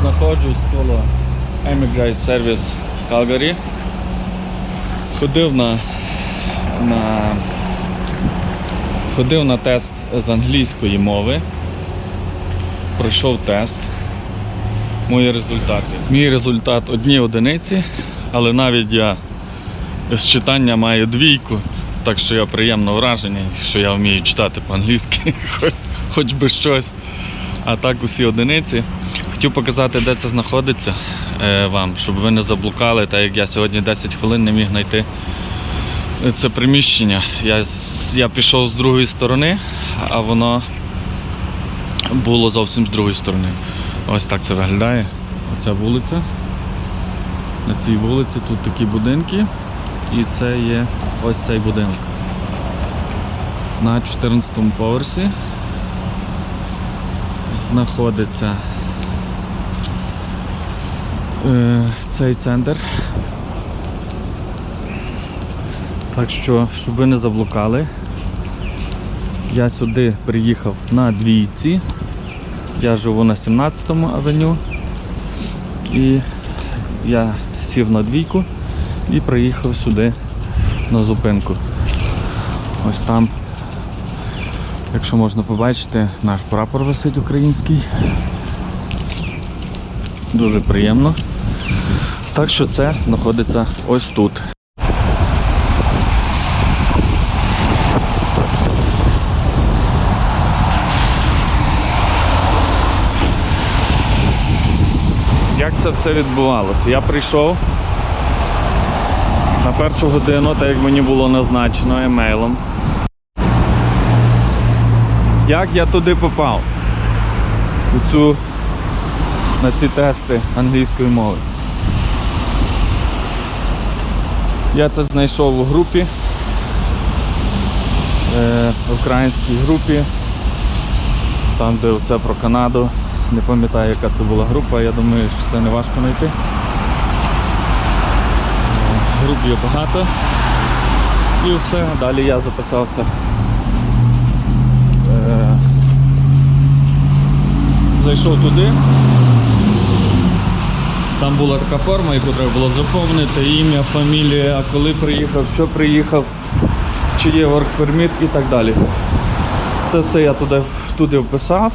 Знаходжусь коло Emigrate Service Calgary. Ходив на, на, ходив на тест з англійської мови. Пройшов тест. Мої результати. Мій результат одні одиниці, але навіть я з читання маю двійку, так що я приємно вражений, що я вмію читати по-англійськи, хоч, хоч би щось. А так усі одиниці. Хотів показати, де це знаходиться е, вам, щоб ви не заблукали, так як я сьогодні 10 хвилин не міг знайти це приміщення. Я, я пішов з другої сторони, а воно було зовсім з другої сторони. Ось так це виглядає. Оця вулиця. На цій вулиці тут такі будинки. І це є ось цей будинок. На 14 поверсі знаходиться е, цей центр. Так що, щоб ви не заблукали, я сюди приїхав на двійці. Я живу на 17-му авеню. І я сів на двійку і приїхав сюди на зупинку. Ось там, якщо можна побачити, наш прапор висить український. Дуже приємно. Так що це знаходиться ось тут. Як це все відбувалося? Я прийшов на першу годину, так як мені було назначено емейлом. Як я туди попав? У цю, на ці тести англійської мови. Я це знайшов у групі, е, українській групі, там де це про Канаду. Не пам'ятаю, яка це була група, я думаю, що це не важко знайти. Груп багато. І все, далі я записався. Е, Зайшов туди. Там була така форма, яку треба було заповнити, ім'я, фамілія, коли приїхав, що приїхав, чи є permit і так далі. Це все я туди, туди вписав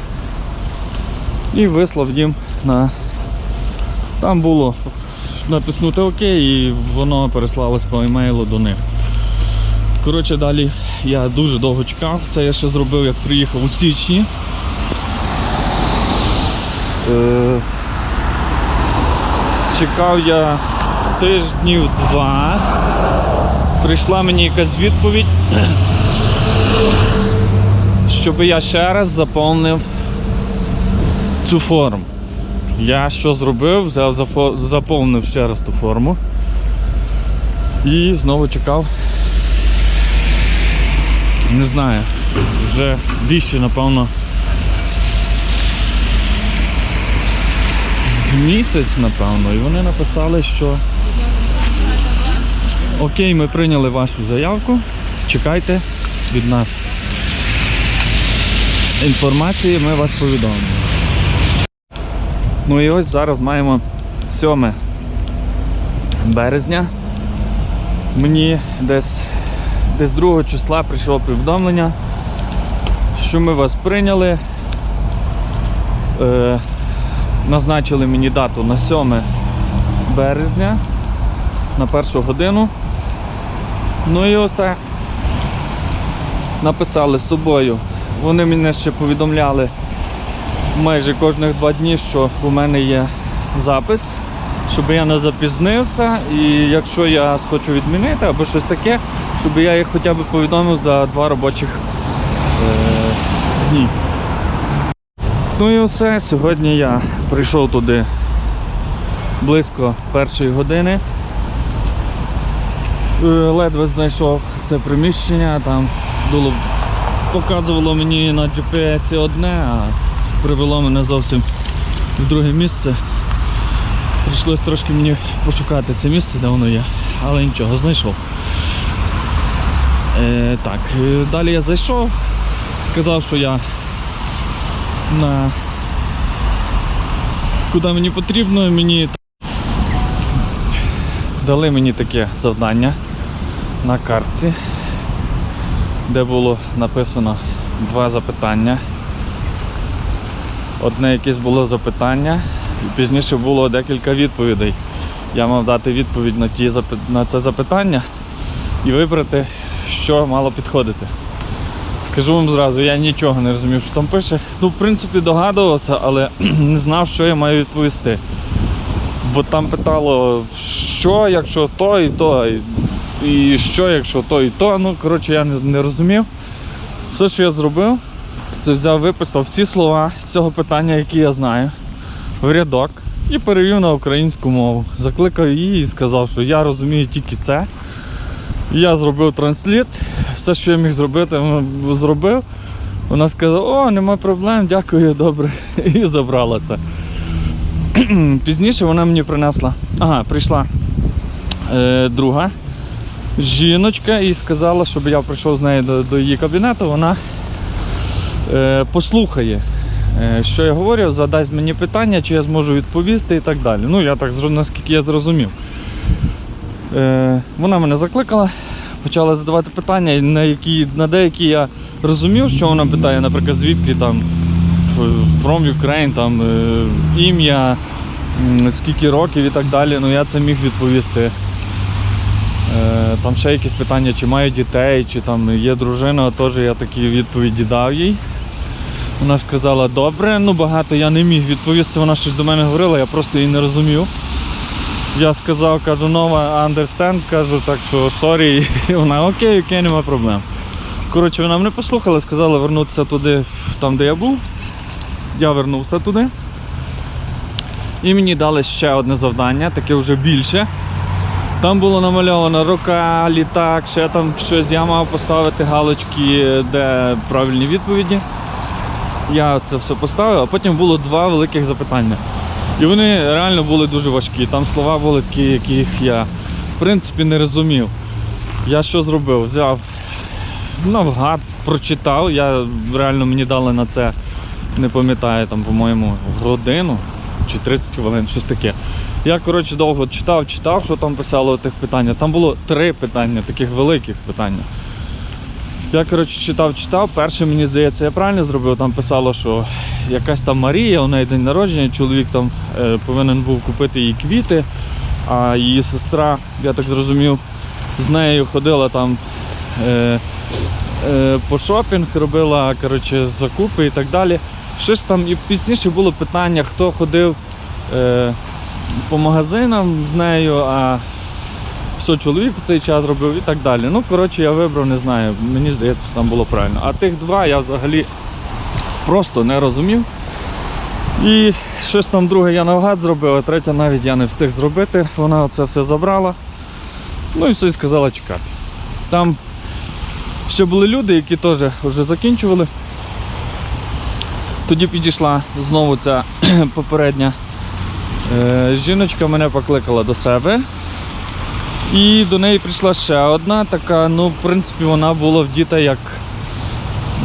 і вислав їм на. Там було натиснути ОК і воно переслалось по емейлу до них. Коротше, далі я дуже довго чекав. Це я ще зробив, як приїхав у січні. Е, Чекав я тижнів два. Прийшла мені якась відповідь, щоб я ще раз заповнив цю форму. Я що зробив? Взяв, заповнив ще раз ту форму. І знову чекав. Не знаю, вже більше, напевно. З місяць, напевно, і вони написали, що окей, ми прийняли вашу заявку, чекайте від нас інформації, ми вас повідомимо. Ну і ось зараз маємо 7 березня. Мені десь, десь 2 числа прийшло повідомлення, що ми вас прийняли. Е, назначили мені дату на 7 березня на першу годину. Ну і оце написали з собою. Вони мене ще повідомляли майже кожних два дні, що у мене є запис, щоб я не запізнився, і якщо я схочу відмінити або щось таке, щоб я їх хоча б повідомив за два робочих е, дні. Ну і все, сьогодні я прийшов туди близько першої години. Е, Ледве знайшов це приміщення, там було, показувало мені на GPS одне, а привело мене зовсім в друге місце. Прийшлось трошки мені пошукати це місце, де воно є, але нічого, знайшов. Е, так, е, далі я зайшов, сказав, що я на куди мені потрібно, мені дали мені таке завдання на картці, де було написано два запитання. Одне якесь було запитання, і пізніше було декілька відповідей. Я мав дати відповідь на, ті, на це запитання і вибрати, що мало підходити. Скажу вам зразу, я нічого не розумів, що там пише. Ну, в принципі, догадувався, але не знав, що я маю відповісти. Бо там питало, що, якщо то і то, і, що, якщо то і то. Ну, коротше, я не розумів. Все, що я зробив, це взяв, виписав всі слова з цього питання, які я знаю, в рядок і перевів на українську мову. Закликав її і сказав, що я розумію тільки це. Я зробив трансліт, все, що я міг зробити, зробив. Вона сказала, о, нема проблем, дякую, добре. І забрала це. Пізніше вона мені принесла. Ага, прийшла е, друга жіночка і сказала, щоб я прийшов з нею до, до її кабінету, вона послухає, е, що я говорю, задасть мені питання, чи я зможу відповісти і так далі. Ну, я так наскільки я зрозумів. Е, вона мене закликала, почала задавати питання, на, які, на деякі я розумів, що вона питає, наприклад, звідки там from Ukraine, там е, ім'я, скільки років і так далі. Ну я це міг відповісти. Е, Там ще якісь питання, чи маю дітей, чи там є дружина, теж я такі відповіді дав їй. Вона сказала, добре, ну багато я не міг відповісти, вона щось до мене говорила, я просто її не розумів. Я сказав, кажу, нова understand, кажу, так що сорі. І вона окей, окей, нема проблем. Коротше, вона мене послухала, сказала вернутися туди, там, де я був. Я вернувся туди. І мені дали ще одне завдання, таке вже більше. Там було намальовано рука, літак, ще там щось. Я мав поставити галочки, де правильні відповіді. Я це все поставив, а потім було два великих запитання. І вони реально були дуже важкі. Там слова були такі, яких я в принципі не розумів. Я що зробив? Взяв навгад, прочитав. Я реально мені дали на це, не пам'ятаю, там, по-моєму, годину чи 30 хвилин, щось таке. Я, коротше, довго читав, читав, що там писало тих питання. Там було три питання, таких великих питання. Я, коротше, читав, читав. Перше, мені здається, я правильно зробив. Там писало, що якась там Марія, у неї день народження, чоловік там е, повинен був купити їй квіти, а її сестра, я так зрозумів, з нею ходила там е, е, по шопінг, робила коротше, закупи і так далі. Щось там і пізніше було питання, хто ходив е, по магазинам з нею, а що чоловік в цей час робив і так далі. Ну, коротше, я вибрав, не знаю, мені здається, там було правильно. А тих два я взагалі просто не розумів. І щось там друге я навгад зробив, а третє навіть я не встиг зробити. Вона це все забрала. Ну і все сказала чекати. Там ще були люди, які теж вже закінчували. Тоді підійшла знову ця попередня е, жіночка, мене покликала до себе. І до неї прийшла ще одна така, ну, в принципі, вона була вдіта як,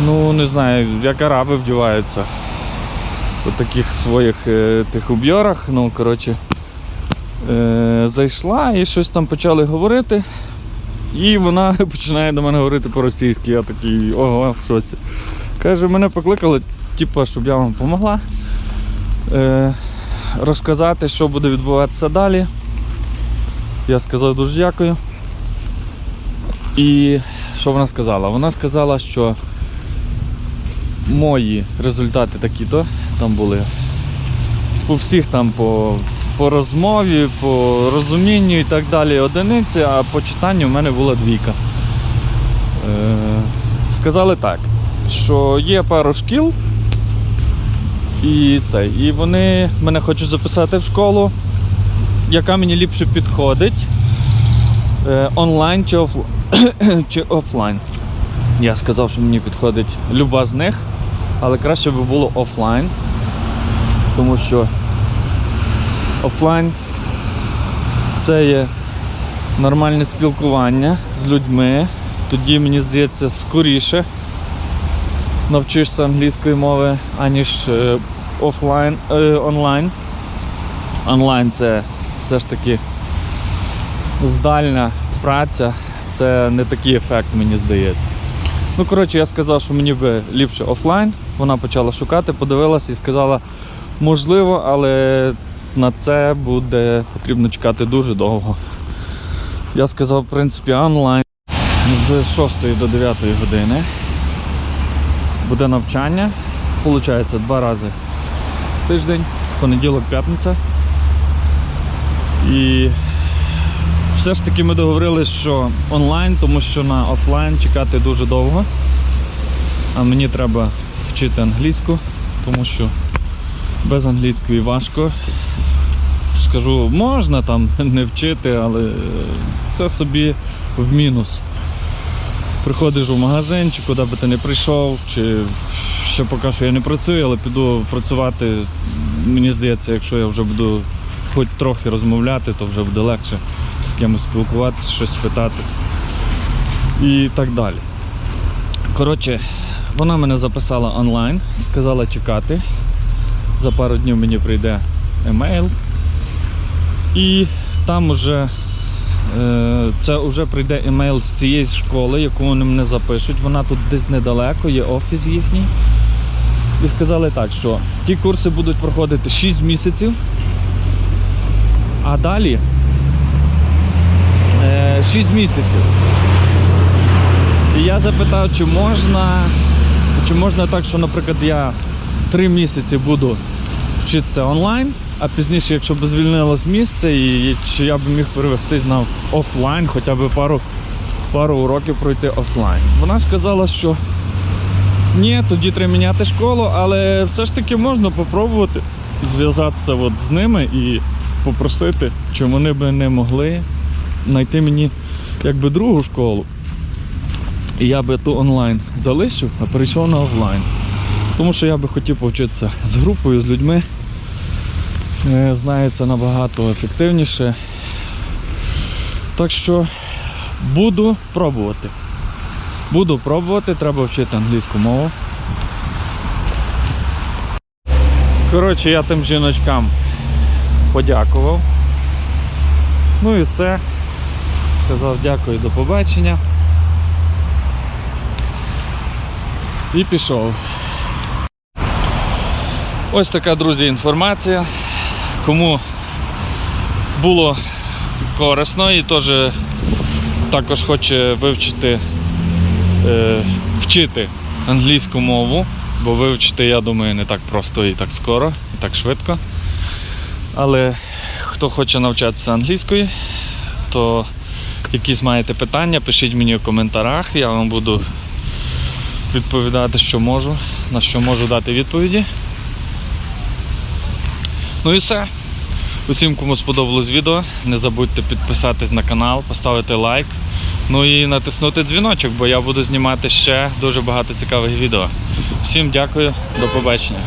ну, не знаю, як араби вдіваються. У таких своїх е, тих убьорах. Ну, коротше, е, зайшла і щось там почали говорити. І вона починає до мене говорити по-російськи. Я такий, ого, в шоці. Каже, мене покликали, типу, щоб я вам допомогла. Е, розказати, що буде відбуватися далі. Я сказав дуже дякую. І що вона сказала? Вона сказала, що мої результати такі-то там були. По всіх там по, по розмові, по розумінню і так далі одиниці, а по читанню в мене була двійка. Е, сказали так, що є пару шкіл, і це, і вони мене хочуть записати в школу, яка мені ліпше підходить. Е, онлайн чи, оф... чи офлайн. Я сказав, що мені підходить люба з них, але краще би було офлайн, тому що офлайн це є нормальне спілкування з людьми. тоді, мені здається, скоріше навчишся англійської мови, аніж е, офлайн, е, онлайн. Онлайн це все ж таки здальна праця, це не такий ефект, мені здається. Ну, коротше, я сказав, що мені би ліпше офлайн. Вона почала шукати, подивилася і сказала, можливо, але на це буде потрібно чекати дуже довго. Я сказав, в принципі, онлайн з 6 до 9 години буде навчання. Получається два рази в тиждень, понеділок, п'ятниця. І все ж таки ми договорились, що онлайн, тому що на офлайн чекати дуже довго. А мені треба вчити англійську, тому що без англійської важко. Скажу, можна там не вчити, але це собі в мінус. Приходиш у магазин, чи куди би ти не прийшов, чи ще поки що я не працюю, але піду працювати. Мені здається, якщо я вже буду хоч трохи розмовляти, то вже буде легше з кимось спілкуватися, щось питатись і так далі. Коротше, вона мене записала онлайн, сказала чекати. За пару днів мені прийде емейл. І там уже е, це вже прийде емейл з цієї школи, яку вони мене запишуть. Вона тут десь недалеко, є офіс їхній. І сказали так, що ті курси будуть проходити 6 місяців, а далі е, 6 місяців. І я запитав, чи можна, чи можна так, що, наприклад, я 3 місяці буду вчитися онлайн, а пізніше, якщо б звільнилось місце, і чи я б міг перевестись на офлайн, хоча б пару, пару уроків пройти офлайн. Вона сказала, що ні, тоді треба міняти школу, але все ж таки можна попробувати зв'язатися от з ними і попросити, чи вони би не могли знайти мені якби другу школу. І я би ту онлайн залишив, а перейшов на офлайн. Тому що я би хотів повчитися з групою, з людьми. Е, Знаю це набагато ефективніше. Так що буду пробувати. Буду пробувати, треба вчити англійську мову. Коротше, я тим жіночкам подякував. Ну і все. Сказав дякую, до побачення. І пішов. Ось така, друзі, інформація. Кому було корисно і теж також хоче вивчити, е, вчити англійську мову, бо вивчити, я думаю, не так просто і так скоро, і так швидко. Але хто хоче навчатися англійської, то якісь маєте питання, пишіть мені в коментарях, я вам буду відповідати, що можу, на що можу дати відповіді. Ну і все. Усім, кому сподобалось відео, не забудьте підписатись на канал, поставити лайк. Ну і натиснути дзвіночок, бо я буду знімати ще дуже багато цікавих відео. Всім дякую, до побачення.